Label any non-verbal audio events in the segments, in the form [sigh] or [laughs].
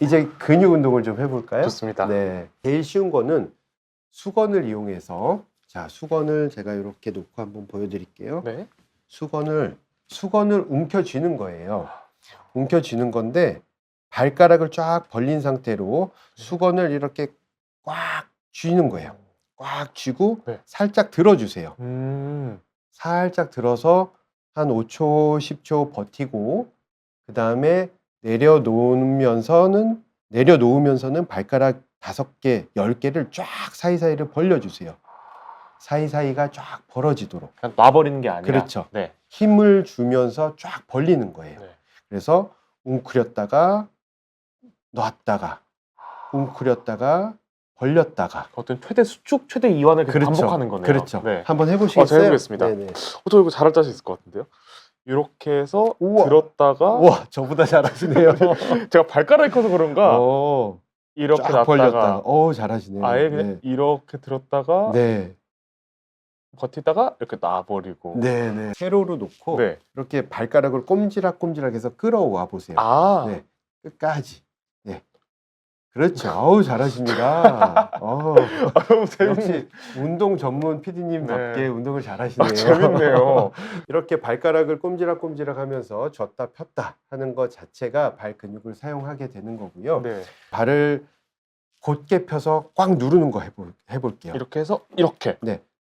이제 근육 운동을 좀 해볼까요? 좋습니다. 네. 제일 쉬운 거는 수건을 이용해서 자 수건을 제가 이렇게 놓고 한번 보여드릴게요. 네. 수건을 수건을 움켜쥐는 거예요. 움켜쥐는 건데 발가락을 쫙 벌린 상태로 수건을 이렇게 꽉 쥐는 거예요. 꽉 쥐고 네. 살짝 살짝 들어주세요. 음. 살짝 들어서 한 5초, 10초 버티고 그 다음에 내려놓으면서는 내려놓으면서는 발가락 다섯 개, 열 개를 쫙 사이사이를 벌려주세요. 사이사이가 쫙 벌어지도록 그냥 놔버리는 게 아니라. 그렇죠. 네. 힘을 주면서 쫙 벌리는 거예요. 네. 그래서 웅크렸다가 놨다가 웅크렸다가 벌렸다가 어떤 최대 수축, 최대 이완을 계속 그렇죠. 반복하는 거네요. 그렇죠. 네. 한번 해보시겠어요? 어, 제가 해보겠습니다. 네네. 어, 저 이거 잘할 자신 있을 것 같은데요. 이렇게 해서 우와. 들었다가 우와, 저보다 잘하시네요. [laughs] 제가 발가락이 커서 그런가 어, 이렇게 쫙. 놨다가 어, 잘하시네요. 아예 그냥 이렇게 들었다가 네. 버티다가 이렇게 놔버리고. 네, 네. 세로로 놓고 네. 이렇게 발가락을 꼼지락꼼지락 해서 끌어와 보세요. 아, 네. 끝까지. 네. 그렇죠. 어우, 잘하십니다. [laughs] 어, 아, 너무 재밌네. 역시 운동 전문 PD님답게 네. 운동을 잘하시네요. 아, 재밌네요. [laughs] 이렇게 발가락을 꼼지락꼼지락 하면서 졌다 폈다 하는 것 자체가 발 근육을 사용하게 되는 거고요. 네. 발을 곧게 펴서 꽉 누르는 거 해볼, 해볼게요. 이렇게 해서 이렇게.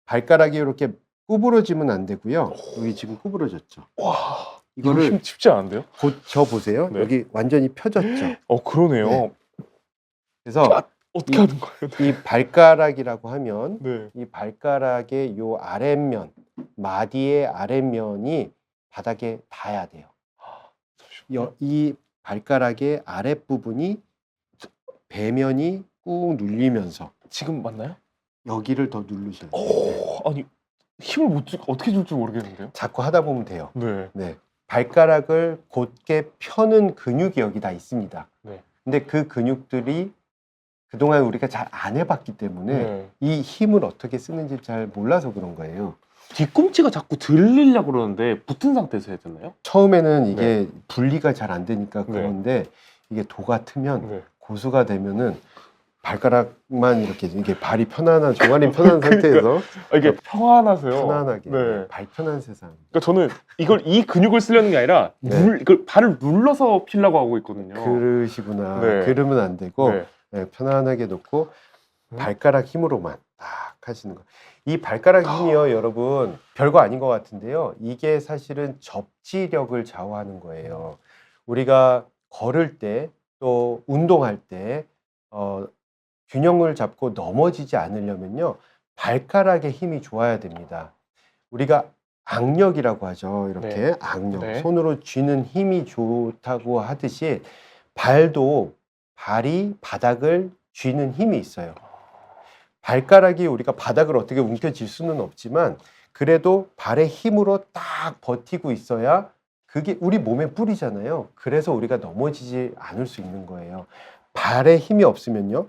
발가락이 이렇게 구부러지면 안 되고요. 여기 지금 구부러졌죠. 와, 이거 이거를 힘 쉽지 않은데요? 곧저 보세요. 네. 여기 완전히 펴졌죠. 어, 그러네요. 네. 그래서 어떻게 이- 하는 거예요? 이 발가락이라고 하면 네. 이 발가락의 요 아랫면, 마디의 아랫면이 바닥에 닿아야 돼요. 여- 이 발가락의 아랫부분이 배면이 꾹 눌리면서 지금 맞나요? 여기를 더 누르셔야 돼요. 오, 아니 힘을 못 줄, 어떻게 줄줄 모르겠는데요? 자꾸 하다 보면 돼요. 네. 네. 발가락을 곧게 펴는 근육이 여기 다 있습니다. 네. 근데 그 근육들이 그동안 우리가 잘 안 해봤기 때문에 네. 이 힘을 어떻게 쓰는지 잘 몰라서 그런 거예요. 뒤꿈치가 자꾸 들리려고 그러는데 붙은 상태에서 해야 되나요? 처음에는 이게 분리가 잘 안 되니까 네. 그런데 이게 도가 트면 네. 고수가 되면은 발가락만 이렇게 이게 발이 편안한 종아리 편한 [laughs] 상태에서 아, 이게 평안하세요. 편안하게 네. 발 편한 세상. 그러니까 저는 이걸 이 근육을 쓰려는 게 아니라 네. 눌, 이걸 발을 눌러서 피려고 하고 있거든요. 그러시구나. 네. 그러면 안 되고 네. 네, 편안하게 놓고 음. 발가락 힘으로만 딱 하시는 거. 이 발가락 힘이요, 여러분 별거 아닌 것 같은데요. 이게 사실은 접지력을 좌우하는 거예요. 우리가 걸을 때 또 운동할 때 어, 균형을 잡고 넘어지지 않으려면요, 발가락의 힘이 좋아야 됩니다. 우리가 악력이라고 하죠. 이렇게 네. 악력, 네. 손으로 쥐는 힘이 좋다고 하듯이 발도 발이 바닥을 쥐는 힘이 있어요. 발가락이 우리가 바닥을 어떻게 움켜쥘 수는 없지만 그래도 발의 힘으로 딱 버티고 있어야 그게 우리 몸의 뿌리잖아요. 그래서 우리가 넘어지지 않을 수 있는 거예요. 발에 힘이 없으면요.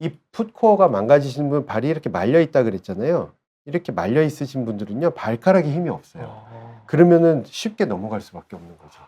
이 풋코어가 망가지신 분 발이 이렇게 말려 있다 그랬잖아요. 이렇게 말려 있으신 분들은요. 발가락에 힘이 없어요. 아. 그러면은 쉽게 넘어갈 수밖에 없는 거죠.